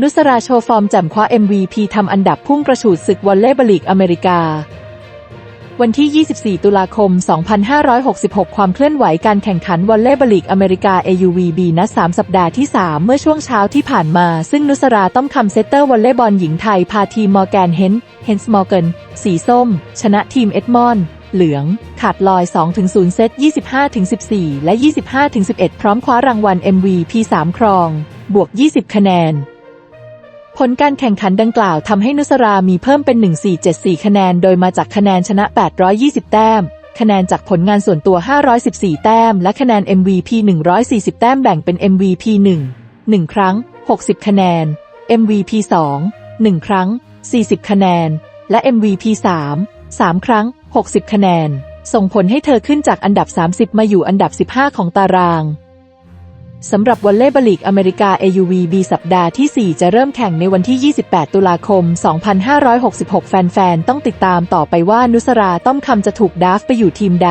นุสราโชว์ฟอร์มแจ่มคว้า MVP ทำอันดับพุ่งกระฉูดศึกวอลเลย์บอลลีกอเมริกา วันที่ 24 ตุลาคม 2566 ความเคลื่อนไหวการแข่งขันวอลเลย์บอลลีกอเมริกา AUVB นัด 3 สัปดาห์ที่ 3 เมื่อช่วงเช้าที่ผ่านมา ซึ่งนุสราต้อมคำเซตเตอร์วอลเลย์บอลหญิงไทย พาทีมมอร์แกนเฮนเฮนส์มอร์แกนสีส้ม ชนะทีมเอ็ดมอนด์เหลือง ขาดลอย 2-0 เซต 25-14 และ 25-11 พร้อมคว้ารางวัล MVP 3 ครอง บวก 20 คะแนน ลการแข่งขันดังกล่าวทำให้นุสรามีเพิ่มเป็น 1474 คะแนน โดยมาจากคะแนนชนะ 820 แต้ม คะแนนจากผลงานส่วนตัว 514 แต้ม และคะแนน MVP 140 แต้มแบ่งเป็น MVP 1 1 ครั้ง 60 คะแนน MVP 2 1 ครั้ง 40 คะแนน และ MVP 3 3 ครั้ง 60 คะแนน ส่งผลให้เธอขึ้นจากอันดับ 30 มาอยู่อันดับ 15 ของตาราง สำหรับวอลเลย์บอลลีกอเมริกา AUVB สัปดาห์ที่ 4 จะเริ่มแข่งในวันที่ 28 ตุลาคม 2566 แฟนๆ ต้องติดตามต่อไปว่านุสราต้อมคำจะถูกดาฟไปอยู่ทีมใด